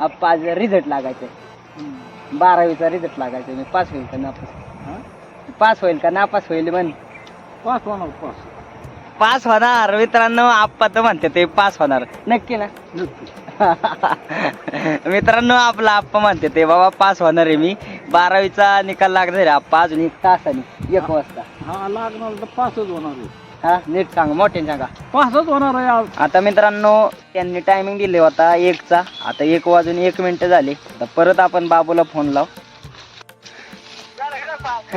आज रिझल्ट लागायचं. बारावीचा रिझल्ट लागायचा. मी पास होईल का नापास? पास होईल का नापास होईल म्हण. पाच होणार पाच पास होणार. मित्रांनो आप्पा तर म्हणते ते पास होणार. नक्की ना? मित्रांनो आपला आप्पा म्हणते ते बाबा पास होणार आहे मी. बारावीचा निकाल लागणार आहे आप्पा. अजून एक तासाने एक वाजता. हा लागणार तर पाचच होणार आहे. हा नीट सांगा मोठ्याने सांगा. पाचच होणार आहे आज. आता मित्रांनो त्यांनी टायमिंग दिले होता एकचा. आता एक वाजून एक मिनिट झाले. आता परत आपण बाबूला फोन लाव.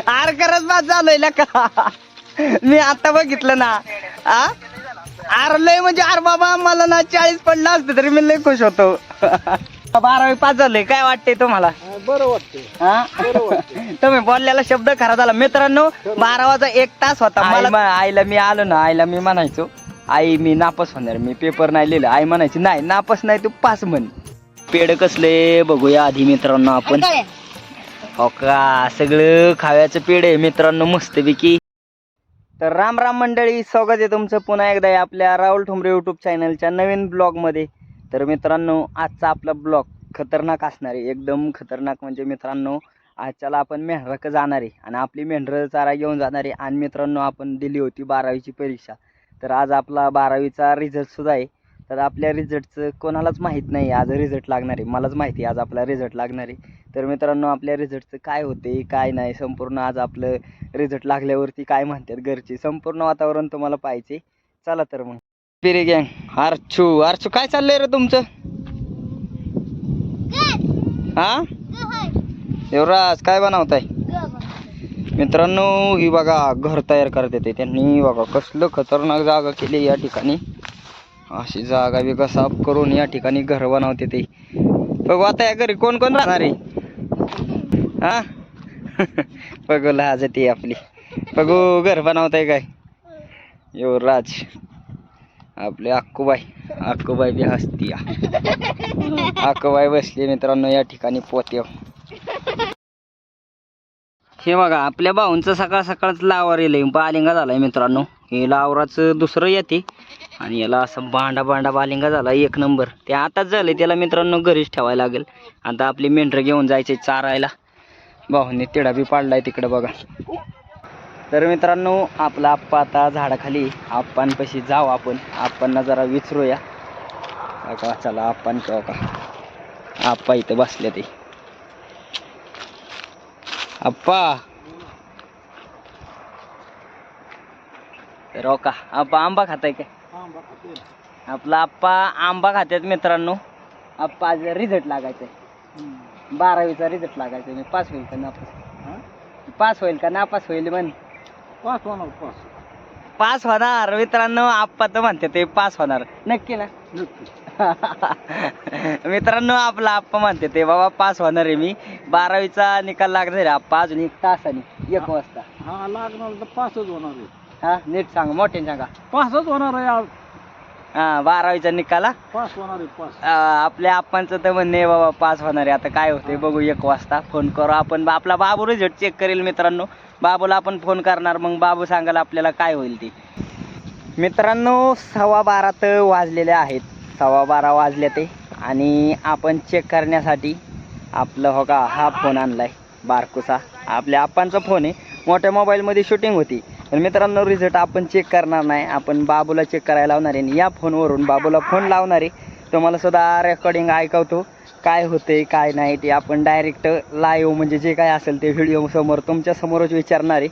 आर करत बाद झालोय का? मी आता बघितलं ना. आ? आर लय म्हणजे आर बाबा मला ना चाळीस पडलं असतं तरी मी लय खुश होतो. बारावी पास झालोय? काय वाटतंय तुम्हाला? बरं वाटतंय. हा? तुम्ही बोललेला शब्द खरा झाला. मित्रांनो बारा वाजा एक तास होता. मला आईला मी आलो ना आईला मी म्हणायचो आई मी नापास होणार मी पेपर नाही लिहिलं. आई म्हणायची नाही नापास नाही तू पास म्हण. पेड कसले बघूया आधी मित्रांनो आपण. हो का सगळं खाव्याचं पेड आहे मित्रांनो मस्तपैकी. तर राम राम मंडळी स्वागत आहे तुमचं पुन्हा एकदा या आपल्या राहुल ठोंबरे यूट्यूब चॅनलच्या नवीन ब्लॉगमध्ये तर मित्रांनो आजचा आपला ब्लॉग खतरनाक असणार आहे. एकदम खतरनाक म्हणजे मित्रांनो आजच्याला आपण मेंढराक जाणार आहे? आणि आपली मेंढरं चारा घेऊन जाणार आहे. आणि मित्रांनो आपण दिली होती बारावीची परीक्षा. तर आज आपला बारावीचा रिझल्टसुद्धा आहे. तर आपल्या रिझल्टचं कोणालाच माहीत नाही. आज रिझल्ट लागणार आहे. मलाच माहिती आहे आज आपला रिझल्ट लागणार आहे. तर मित्रांनो आपल्या रिझल्टचं काय होते काय नाही संपूर्ण आज आपलं रिझल्ट लागल्यावरती काय म्हणतात घरचे? संपूर्ण वातावरण तुम्हाला पाहिजे चला तर मग. पिरे गँग. आरचू आरचू काय चाललंय रे तुमचं? हा? युवराज काय बनवताय? मित्रांनो ही बघा घर तयार करत येते त्यांनी. बघा कसलं खतरनाक जागा केली या ठिकाणी. अशी जागा बिगा साफ करून या ठिकाणी घर बनवते ते. बघू आता या घरी कोण कोण राहणार आहे? हा? बघू लाज ती आपली. बघू घर बनवताय काय? युवराज आपले अक्कूबाई. अक्कूबाई बी हसती अक्कूबाई बसली मित्रांनो या ठिकाणी पोत्याव हे बघा आपल्या भाऊंचं सकाळ सकाळच लावर येईल बालिंगा झालाय मित्रांनो. हे लावराचं दुसरं येते. आणि याला असं बांडा बांडा बालिंगा झाला एक नंबर. ते आताच झालंय त्याला मित्रांनो घरीच ठेवायला लागेल. आता आपली मेंढरं घेऊन जायचे चारायला. भाऊंनी तिडा बी पाडलाय तिकडं बघा. तर मित्रांनो आपला आप्पा आता झाडाखाली. आप्पांपाशी जाऊ आपण. आप्पांना जरा विचारूया. बघा चला किंवा का आप्पा इथं बसले ते. आप्पा! तर हो का आप्पा आंबा खाताय काय खाते. आपला आप्पा आंबा खात्यात मित्रांनो. आप्पा आज रिझल्ट लागायचा. बारावीचा रिझल्ट लागायचा मी पास होईल का नापास? पास होईल का नापास होईल म्हण. पाच होणार पाच पास होणार. मित्रांनो आप्पा तर म्हणते ते पास होणार. नक्की ना? मित्रांनो आपला आप्पा म्हणते ते बाबा पास होणार आहे मी. बारावीचा निकाल लागणार आहे आप्पा अजून एक तासाने एक वाजता. हा लागणार तर पाचच होणार आहे. हा नीट सांगा मोठ्याने सांगा. पाचच होणार आहे हा बारावीचा निकाल हा. पाच होणार आहे आपल्या आप्पांचं तर म्हणणे आहे बाबा पास होणार आहे. आता काय होते बघू एक वाजता फोन करू आपण. बा- आपला बाबू रिझल्ट चेक करेल मित्रांनो. बाबूला आपण फोन करणार मग बाबू सांगाल आपल्याला काय होईल ते. मित्रांनो सव्वा बारा तर वाजलेले आहेत. सव्वा बारा वाजले ते. आणि आपण चेक करण्यासाठी आपलं हो का हा फोन आणलाय बारकुसा. आपल्या आप्पांचा फोन आहे. मोठ्या मोबाईलमध्ये शूटिंग होती. तर मित्रांनो रिझल्ट आपण चेक करणार नाही. आपण बाबूला चेक करायला लावणार आहे आणि या फोनवरून बाबूला फोन लावणार आहे. तुम्हाला सुद्धा रेकॉर्डिंग ऐकवतो. काय होते काय नाही ते आपण डायरेक्ट लाईव्ह म्हणजे जे काय असेल ते व्हिडिओ समोर तुमच्या समोरच विचारणार आहे.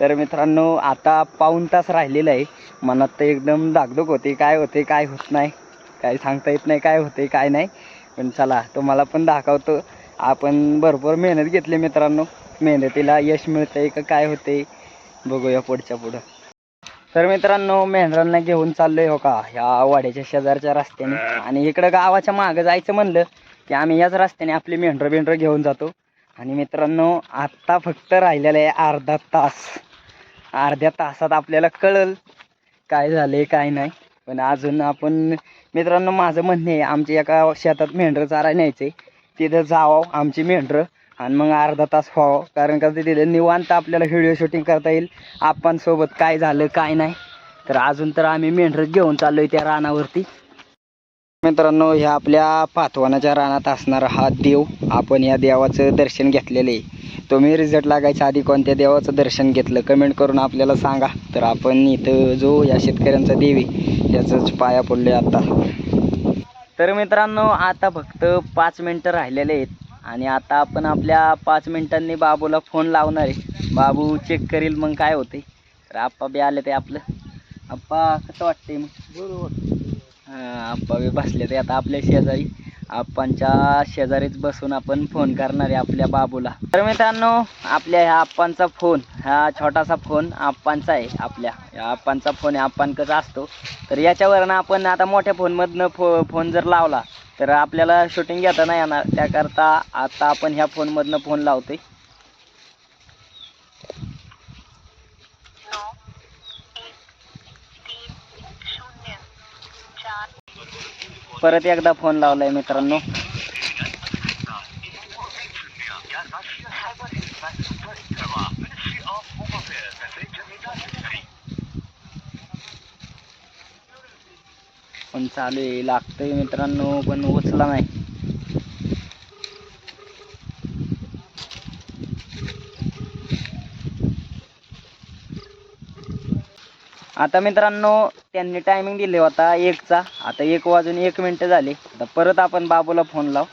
तर मित्रांनो आता पाऊण तास राहिलेलं आहे. मनात तर एकदम धाकधूक होते. काय होते काय होत नाही. काय सांगता येत नाही काय होते काय नाही. पण चला तुम्हाला पण दाखवतो. आपण भरपूर मेहनत घेतली मित्रांनो. मेहनतीला यश मिळतंय का काय होते बघूया पुढच्या पुढं. तर मित्रांनो मेंढरांना घेऊन चाललोय हो का? ह्या वाड्याच्या शेजारच्या रस्त्याने. आणि इकडं गावाच्या मागं जायचं म्हणलं की आम्ही याच रस्त्याने आपली मेंढरं बेंढरं घेऊन जातो. आणि मित्रांनो आत्ता फक्त राहिलेलं आहे अर्धा तास. अर्ध्या तासात आपल्याला कळल काय झाले काय नाही. पण अजून आपण मित्रांनो माझं म्हणणं आहे आमच्या एका शेतात मेंढरं चारा न्यायचे तिथं जावं आमची मेंढरं. आणि मग अर्धा तास व्हावं. कारण का तिथे निवांत आपल्याला व्हिडिओ शूटिंग करता येईल. आपण सोबत काय झालं काय नाही. तर अजून तर आम्ही मेंढरत घेऊन चाललोय त्या रानावरती. मित्रांनो ह्या आपल्या पाथवानाच्या रानात असणारा हा देव आपण या देवाचं दर्शन घेतलेलं आहे. तुम्ही रिझल्ट लागायच्या आधी कोणत्या देवाचं दर्शन घेतलं कमेंट करून आपल्याला सांगा. तर आपण इथं जो या शेतकऱ्यांचा देवी याचंच पाया पडले आता तर मित्रांनो आता फक्त पाच मिनटं राहिलेले आहेत. आणि आता आपण आपल्या पाच मिनिटांनी बाबूला फोन लावणार आहे. बाबू चेक करील मग काय होते तर आप्पा बी आले ते आपलं. आप्पा कसं वाटतंय मग? बरोबर हा, आप्पा बी बसले ते आता आपल्या शेजारी आप्पांच्या शेजारीच बसून आपण फोन करणार आहे आपल्या बाबूला. तर मित्रांनो आपल्या ह्या आप्पांचा फोन हा छोटासा फोन आप्पांचा आहे आपल्या. या आप्पांचा फोन आहे आप्पांकच असतो. तर याच्यावरनं आपण आता मोठ्या फोनमधनं फो फोन जर लावला तर आपल्याला शूटिंग घेता नाही येणार. त्याकरता आता आपण ह्या फोनमधनं फोन लावतोय. परत एकदा फोन लावलाय मित्रांनो. पण चालू आहे. लागतंय मित्रांनो पण उचला नाही. आता मित्रांनो त्यांनी टायमिंग दिले होता एकचा. आता एक वाजून एक मिनटं झाली. आता परत आपण बाबूला फोन लाव.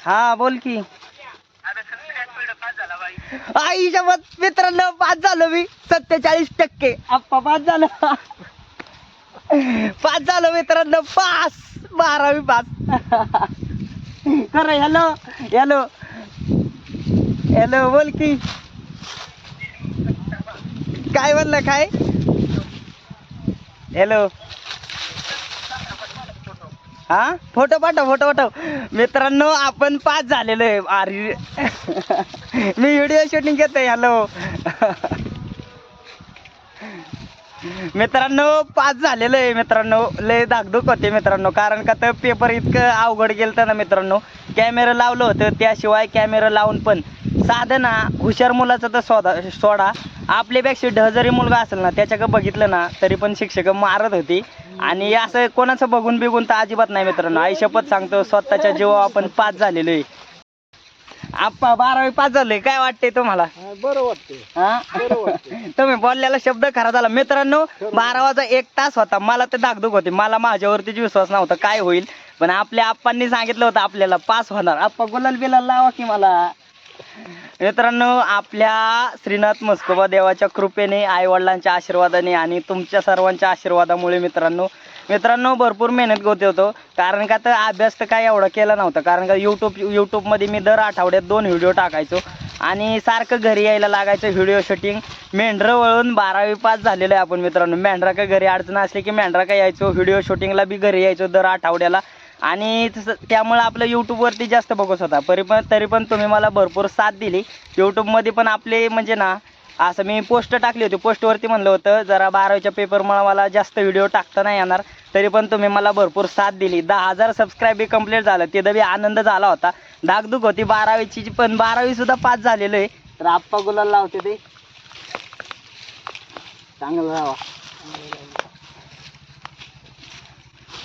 हा बोल की. आईच्या मत मित्रांनो पास झालो मी. सत्तेचाळीस टक्के. आप्पा पास झालं. पाच झालो मित्रांनो पास. बारावी पास. खरं हॅलो हॅलो. हॅलो बोल की. काय म्हणलं काय? हॅलो. हा? फोटो पाठव फोटो पाठव. मित्रांनो आपण पाच झालेलो आहे. अरे. मी व्हिडिओ शूटिंग घेतोय हॅलो मित्रांनो पाच झालेलं आहे मित्रांनो. लय धाकधूक होते मित्रांनो. कारण का तर पेपर इतकं अवघड गेलं ना मित्रांनो. कॅमेरा लावलं होतं त्याशिवाय कॅमेरा लावून पण साधं ना हुशार मुलाचं तर सोदा सोडा. आपल्यापेक्षा जरी मुलगा असेल ना त्याच्याकडे बघितलं ना तरी पण शिक्षक मारत होती. आणि असं कोणाचं बघून बिघून तर अजिबात नाही मित्रांनो. आई शपथ सांगतो स्वतःच्या जीवा आपण पाच झालेलो आहे. आप्पा बारावी पाच झाले काय वाटते तुम्हाला? बरं वाटते हा? बरं वाटते तुम्ही बोललेला शब्द खरा झाला. मित्रांनो बारावाचा एक तास होता. मला ते धाकधूक होती. मला माझ्यावरतीच विश्वास नव्हता. काय होईल? पण आपल्या आप्पांनी सांगितलं होतं आपल्याला पास होणार. आप्पा गुलाल बिलाल लावा की मला. मित्रांनो आपल्या श्रीनाथ मस्कोबा देवाच्या कृपेने आईवडिलांच्या आशीर्वादाने आणि तुमच्या सर्वांच्या आशीर्वादामुळे मित्रांनो मित्रांनो भरपूर मेहनत होते होतो. कारण का तर अभ्यास तर काय एवढा केला नव्हता. कारण का यूट्यूब यूट्यूबमध्ये मी दर आठवड्यात दोन व्हिडिओ टाकायचो. आणि सारखं घरी यायला लागायचं व्हिडिओ शूटिंग. मेंढरं वळून बारावी पास झालेलं आहे आपण मित्रांनो. मेंढरा का घरी अडचण असली की मेंढरा का यायचो. व्हिडिओ शूटिंगला बी घरी यायचो दर आठवड्याला. आणि तसं त्यामुळं आपलं यूट्यूबवरती जास्त बघत होता. तरी पण तरी पण तुम्ही मला भरपूर साथ दिली. यूट्यूबमध्ये पण आपले म्हणजे ना असं मी पोस्ट टाकली होती. पोस्टवरती म्हणलं होतं जरा बारावीच्या पेपरमुळे मला जास्त व्हिडिओ टाकता नाही येणार. तरी पण तुम्ही मला भरपूर साथ दिली. दहा हजार सबस्क्राईब बी कंप्लीट झालं. तिथं बी आनंद झाला होता. धाकधूक होती बारावीची पण बारावीसुद्धा पास झालेलं आहे. तर आप्पा गुलाल लावते ते. चांगलं राहा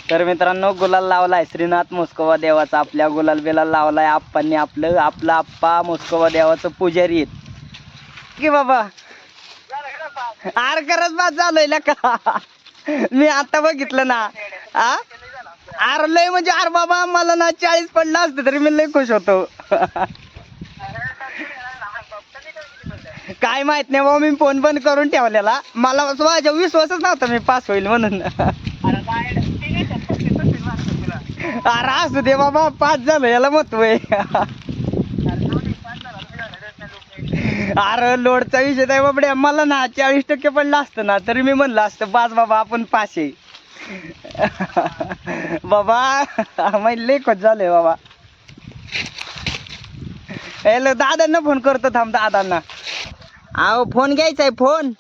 तर मित्रांनो गुलाल लावलाय. श्रीनाथ मोस्कोवा देवाचा आपल्या गुलाल बिलाल लावलाय. आप्पांनी आपलं आपलं आप्पा मोस्कोवा देवाचं पुजारी आहेत. की बाबा? आर करत बाद झालोय ना का मी आता बघितलं ना. आ? आर लय म्हणजे आर बाबा मला ना चाळीस पडला असते तरी मी लय खुश होतो. काय माहीत नाही बाबा मी फोन बंद करून ठेवलेला. मला माझ्या विश्वासच नव्हता मी पास होईल म्हणून. अरे असू दे बाबा पाच झालं याला महत्त्व आहे. अरे लोडचा विषय नाही बाबड्या मला ना चाळीस टक्के पडलं असतं ना तरी मी म्हणलं असतं पाच बाबा आपण पाच आहे. बाबा मी लय खुश झालोय बाबा. हॅलो दादांना फोन करतो थांब दादांना. अहो फोन घ्यायचा आहे फोन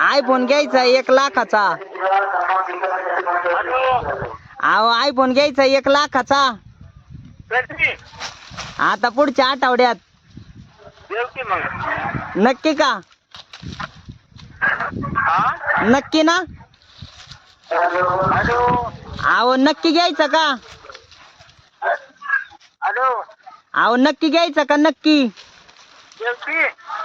आयफोन घ्यायचा एक लाखाचा. अहो आयफोन घ्यायचा एक लाखाचा. आता पुढच्या आठवड्यात. नक्की का? नक्की ना? अहो नक्की घ्यायचं का? अहो नक्की घ्यायचं का नक्की?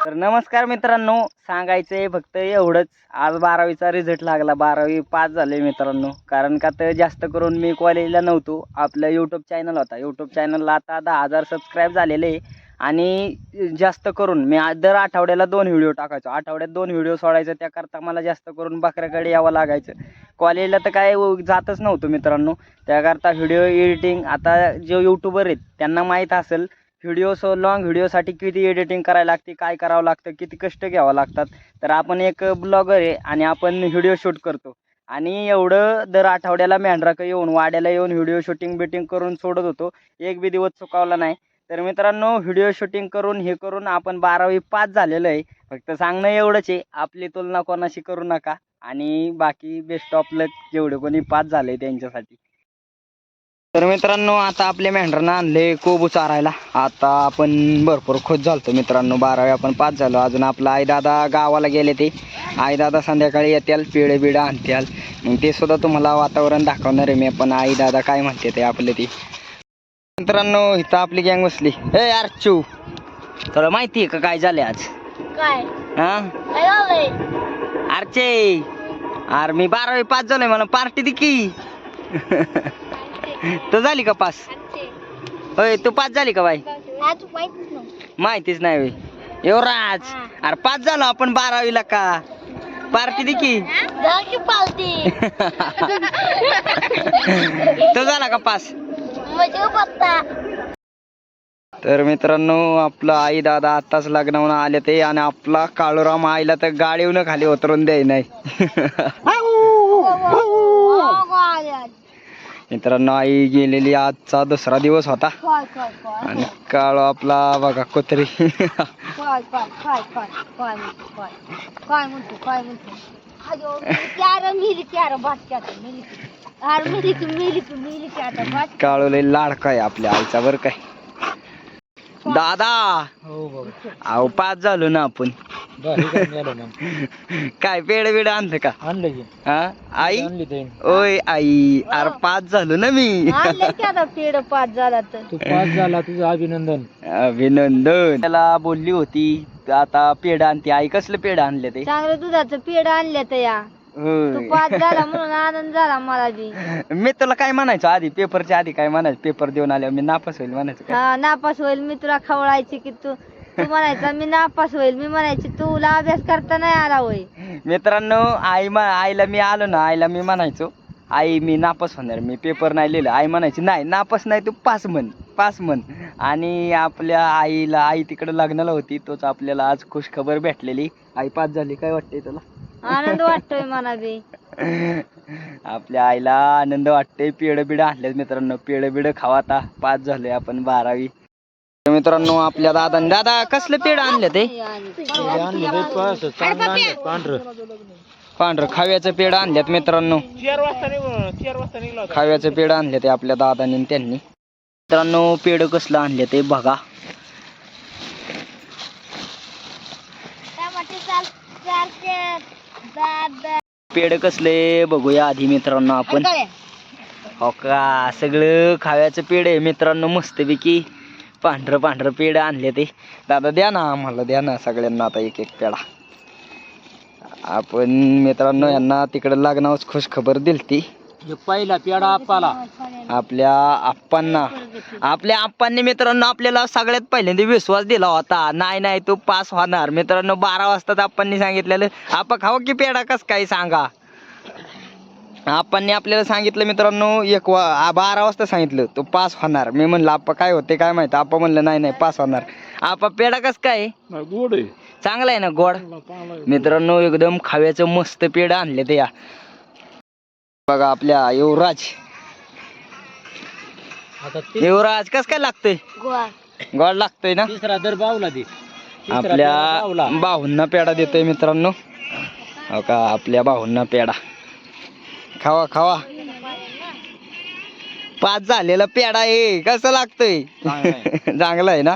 तर नमस्कार मित्रांनो सांगायचंय फक्त एवढंच. आज बारावीचा रिझल्ट लागला. बारावी पास झाले मित्रांनो. कारण का तर जास्त करून मी कॉलेजला नव्हतो. आपलं यूट्यूब चॅनल होता. यूट्यूब चॅनलला आता दहा हजार सबस्क्राईब झालेले आहे. आणि जास्त करून मी दर आठवड्याला दोन व्हिडिओ टाकायचो. आठवड्यात दोन व्हिडिओ सोडायचं. त्याकरता मला जास्त करून बकऱ्याकडे यावं लागायचं. कॉलेजला तर काय जातच नव्हतं मित्रांनो. त्याकरता व्हिडिओ एडिटिंग आता जे यूट्यूबर आहेत त्यांना माहीत असेल व्हिडिओ सो लॉंग व्हिडिओसाठी किती एडिटिंग करायला लागते काय करावं लागतं किती कष्ट घ्यावं लागतात. तर आपण एक ब्लॉगर आहे आणि आपण व्हिडिओ शूट करतो. आणि एवढं दर आठवड्याला मेंढराक येऊन वाड्याला येऊन व्हिडिओ शूटिंग बिटिंग करून सोडत होतो. एक बी दिवस चुकावला नाही. तर मित्रांनो व्हिडिओ शूटिंग करून हे करून आपण बारावी पास झालेलं आहे. फक्त सांगणं एवढंच आहे आपली तुलना कोणाशी करू नका. आणि बाकी बेस्ट ऑफ लक जेवढे कोणी पास झाले त्यांच्यासाठी. तर मित्रांनो आता आपल्या मेंढरांना आणले कोबू चारायला. आता आपण भरपूर खुश झालतो मित्रांनो बारावी आपण पास झालो. अजून आपला आई दादा गावाला गेले ते. आई दादा संध्याकाळी येत्याल पिळे बिडं आणत्याल. मग ते सुद्धा तुम्हाला वातावरण दाखवणार आहे मी पण आई दादा काय म्हणते ते आपले ते. मित्रांनो इथं आपली गँग बसली. ए अर्चू. तुला माहिती आहे का काय झाले आज? काय? हा? अर्चे. अरे मी बारावी पास झालोय मला पार्टी दे की. तू झाली का पास? होय तू पास झाली का बाई? माहितीच नाही. होय. युवराज अरे पास झालो आपण बारावीला का? पार्टी दे की. तो झाला का पास? म्हणजे तर मित्रांनो आपलं आई दादा आताच लग्नावून आले ते आणि आपला काळूराम आईला तर गाडीवून खाली उतरून द्याय नाही मित्रांनो आई गेलेली आजचा दुसरा दिवस होता. आणि काळू आपला बघा कुत्री. काळू लाडका आहे आपल्या आईचा बर काय दादा. अहो पाच झालो ना आपण. काय पेड बिड आणलं का? आणलं की. हा? आई? आणली ते. ओय आई. अरे पाच झालो ना मी. आणलं की आता पेड पाच झाला तर. तू पास झाला तुझं अभिनंदन. अभिनंदन. त्याला बोलली होती आता पेड आणते. आई कसलं पेड आणले ते? चांगलं दुधाचं पेड आणलं तर या तू. पाच झाला म्हणून आनंद झाला मला बी. मी तुला काय म्हणायचो? आधी पेपरच्या आधी काय म्हणायचं? पेपर देऊन आल्यावर मी नापास होईल म्हणायचं काय? हा नापास होईल. मी तुला खवळायची की तू तू म्हणायचा मी नापास होईल. मी म्हणायची तुला अभ्यास करता नाही आला होय. मित्रांनो आई मा आईला मी आलो ना आईला मी म्हणायचो आई मी नापास होणार. मी पेपर नाही लिहिलं. आई म्हणायची नाही नापास नाही तू पास म्हण पास म्हण. आणि आपल्या आईला आई तिकडे लग्नाला होती तोच आपल्याला आज खुश खबर भेटलेली. आई पास झाली काय वाटतंय तुला? आनंद वाटतोय मला बी. आपल्या आईला आनंद वाटतोय. पेढ बिड आणल्यात मित्रांनो. पेढ बिड खावा आता. पाच झालोय आपण बारावी. तर मित्रांनो आपल्या दादाने दादा कसलं पेढ आणलं ते? पांढरं पांढरं खाव्याचं पेढ आणल्यात मित्रांनो. खाव्याचं पेढ आणले ते आपल्या दादाने त्यांनी. मित्रांनो पेढ कसलं आणले ते बघा. पेढ कसले बघूया आधी मित्रांनो आपण. हो का? सगळं खाव्याचं पेढ आहे मित्रांनो मस्तपैकी. पांढरं पांढरं पेढ आणले ते. दादा द्या ना आम्हाला द्या ना सगळ्यांना आता एक एक पेढा. आपण मित्रांनो यांना तिकडे लग्नावर खुश खबर पहिला पेडा आपाला. आपल्या आप्पांना. आपल्या आप्पांनी मित्रांनो आपल्याला सगळ्यात पहिल्यांदा विश्वास दिला होता. नाही नाही तू पास होणार. मित्रांनो बारा वाजताच आप्पांनी सांगितलेलं आपा खाऊ की पेढा? कस काय सांगा? आप्पांनी आपल्याला सांगितलं मित्रांनो एक वा बारा वाजता सांगितलं तू पास होणार. मी म्हणलं आप्पा काय होते काय माहिती? आप्पा म्हणलं नाही नाही पास होणार. आपा पेढा कस काय? गोड आहे. चांगला आहे ना गोड? मित्रांनो एकदम खाव्याचं मस्त पेढ आणले ते या. बघा आपल्या युवराज. आता ते युवराज कस काय लागतंय? गोवा गोड लागतंय ना? तिसरा दर बावला दे. तिसरा आपल्या बावला बाहूंना पेढा देतोय मित्रांनो. हो का? आपल्या भाऊंना पेढा. खावा खावा. पाच झालेला पेढा आहे. कसं लागतंय? चांगलं आहे ना?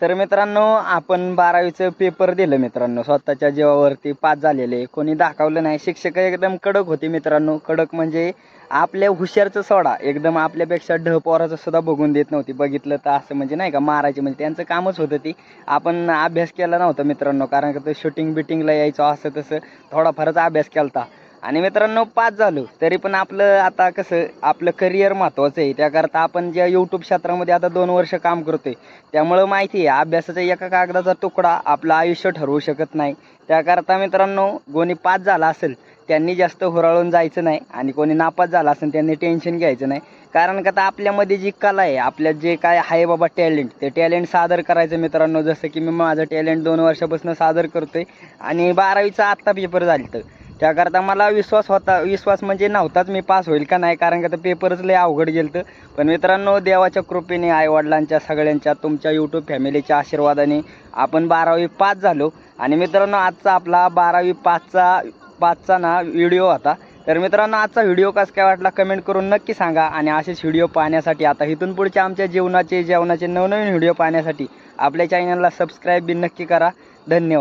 तर मित्रांनो आपण बारावीचं पेपर दिलं मित्रांनो. स्वतःच्या जीवावरती पास झालेले. कोणी दाखवलं नाही. शिक्षक एकदम कडक होते मित्रांनो. कडक म्हणजे आपल्या हुशारचं सोडा. एकदम आपल्यापेक्षा ढ सुद्धा बघून देत नव्हती. बघितलं तर असं म्हणजे नाही का मारायचे म्हणजे त्यांचं कामच होतं ती. आपण अभ्यास केला नव्हता मित्रांनो. कारण का ते शूटिंग बिटिंगला यायचो असं तसं थोडाफारच अभ्यास केला आणि मित्रांनो पाच झालो. तरी पण आपलं आता कसं आपलं करिअर महत्त्वाचं आहे. त्याकरता आपण ज्या यूट्यूब क्षेत्रामध्ये आता दोन वर्ष काम करतोय त्यामुळं माहिती आहे अभ्यासाचा एका कागदाचा तुकडा आपलं आयुष्य ठरवू शकत नाही. त्याकरता मित्रांनो कोणी पास झाला असेल त्यांनी जास्त हुराळून जायचं नाही. आणि कोणी नापास झाला असेल त्यांनी टेन्शन घ्यायचं नाही. कारण का आता आपल्यामध्ये जी कला आहे आपल्या जे काय आहे बाबा टॅलेंट ते टॅलेंट सादर करायचं मित्रांनो. जसं की मी माझं टॅलेंट दोन वर्षापासून सादर करतोय. आणि बारावीचा आत्ता पेपर झालं तर त्याकरता मला विश्वास होता विश्वास म्हणजे नव्हताच मी पास होईल का नाही कारण का तर पेपरच लय अवघड गेलं पण मित्रांनो देवाच्या कृपेने आईवडिलांच्या सगळ्यांच्या तुमच्या यूट्यूब फॅमिलीच्या आशीर्वादाने आपण बारावी पास झालो. आणि मित्रांनो आजचा आपला बारावी पाचचा पाचचा ना व्हिडिओ होता. तर मित्रांनो आजचा व्हिडिओ कसा काय वाटला कमेंट करून नक्की सांगा. आणि असेच व्हिडिओ पाहण्यासाठी आता इथून पुढच्या आमच्या जीवनाचे जेवणाचे नवनवीन व्हिडिओ पाहण्यासाठी आपल्या चॅनलला सबस्क्राईब बी नक्की करा. धन्यवाद.